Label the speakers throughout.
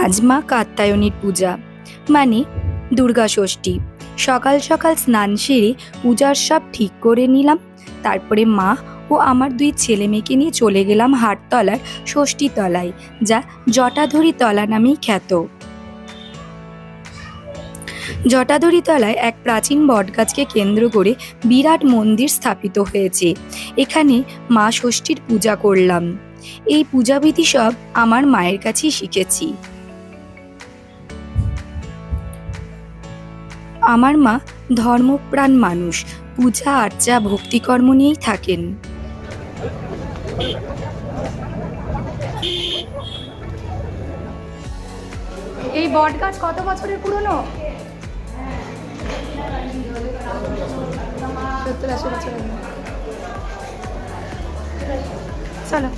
Speaker 1: আজ মা কাত্যায়নীর পূজা। মানে দুর্গা ষষ্ঠী। সকাল সকাল স্নান সেরে পূজার সব ঠিক করে নিলাম। তারপরে মা ও আমার দুই ছেলে মেয়েকে নিয়ে চলে গেলাম হাটতলার ষষ্ঠী তলায়, যা জটাধরি তলা নামেই খ্যাত। জটাধরি তলায় এক প্রাচীন বটগাছকে কেন্দ্র করে বিরাট মন্দির স্থাপিত হয়েছে। এখানে মা ষষ্ঠীর পূজা করলাম। এই পূজাবিধি সব আমার মায়ের কাছেই শিখেছি। আমার মা ধর্মপ্রাণ মানুষ, পূজা, আর্চা, ভক্তিকর্ম নিয়েই থাকেন। এই বট গাছ কত বছরের পুরনো? চলো।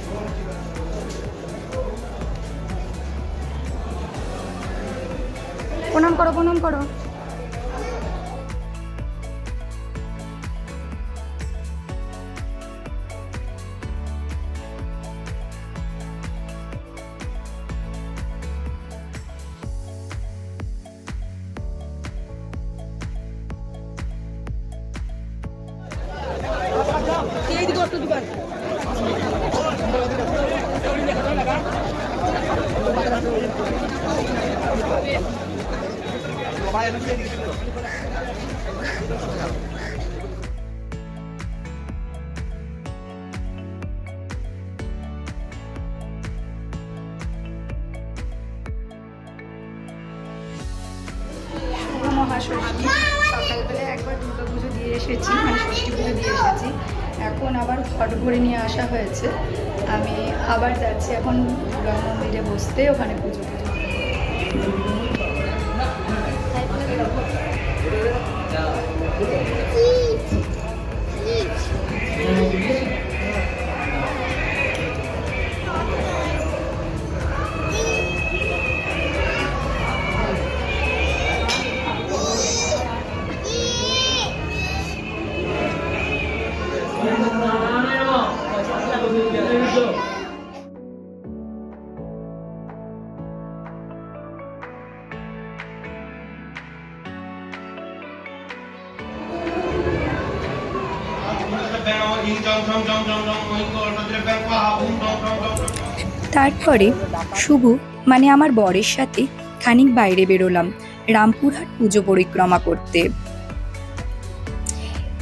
Speaker 1: প্রণাম করো প্রণাম করো। মহাষষ্ঠী। সকালবেলা একবার দুর্গা পুজো দিয়ে এসেছি মানে পুজো দিয়ে এসেছি। এখন আবার ফটো করে নিয়ে আসা হয়েছে। আমি আবার যাচ্ছি এখন দুর্গা মন্দিরে বসতে, ওখানে পুজো পুজো তারপরে, শুভ মানে আমার বরের সাথে খানিক বাইরে বেরোলাম, রামপুরহাট পুজো পরিক্রমা করতে।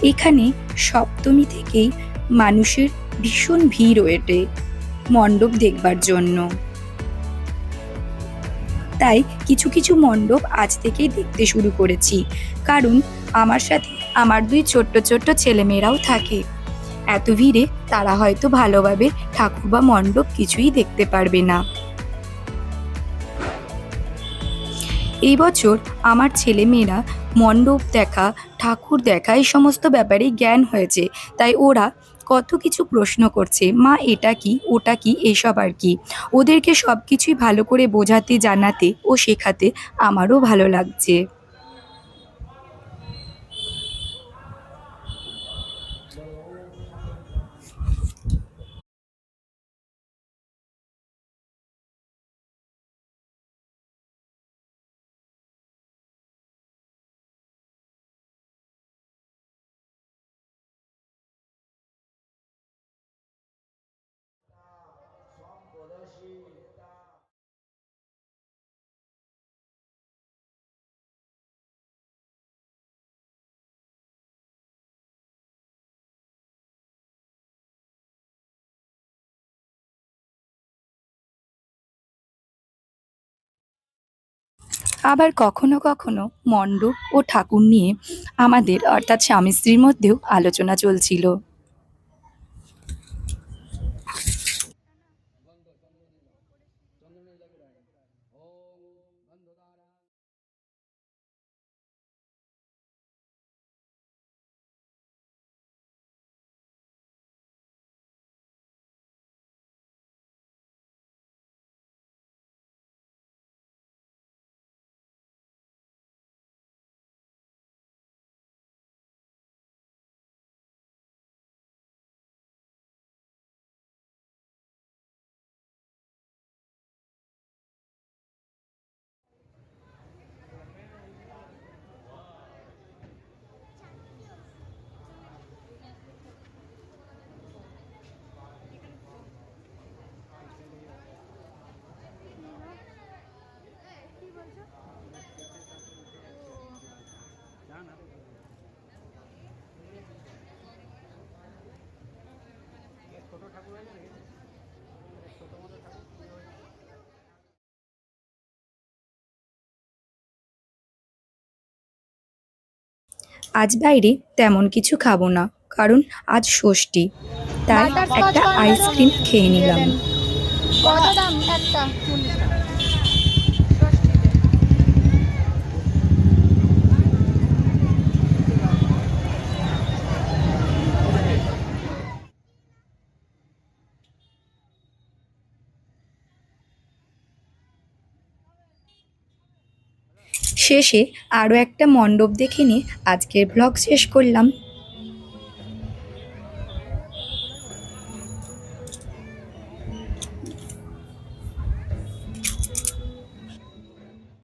Speaker 1: এখানে সপ্তমী থেকেই মানুষের ভীষণ ভিড় ওঠে মণ্ডপ দেখবার জন্য। তাই কিছু কিছু মণ্ডপ আজ থেকেই দেখতে শুরু করেছি, কারণ আমার সাথে আমার দুই ছোট্ট ছোট্ট ছেলেমেয়েরাও থাকে। এত ভিড়ে তারা হয়তো ভালোভাবে ঠাকুর বা মণ্ডপ কিছুই দেখতে পারবে না। এই বছর আমার ছেলেমেয়েরা মণ্ডপ দেখা, ঠাকুর দেখা, এই সমস্ত ব্যাপারে জ্ঞান হয়েছে। তাই ওরা কত কিছু প্রশ্ন করছে, মা, এটা কি, ওটা কি, এসব আর কি? ওদেরকে সব কিছুই ভালো করে বোঝাতে, জানাতে ও শেখাতে আমারও ভালো লাগছে। আবার কখনো কখনো মণ্ডপ ও ঠাকুর নিয়ে আমাদের অর্থাৎ স্বামী স্ত্রীর মধ্যেও আলোচনা চলছিল। আজ বাইরে তেমন কিছু খাব না কারণ আজ ষষ্ঠী। তাই একটা আইসক্রিম খেয়ে নিলাম।
Speaker 2: কত দাম একটা।
Speaker 1: শেষে আরও একটা মণ্ডপ দেখে নিয়ে আজকের ব্লগ শেষ করলাম।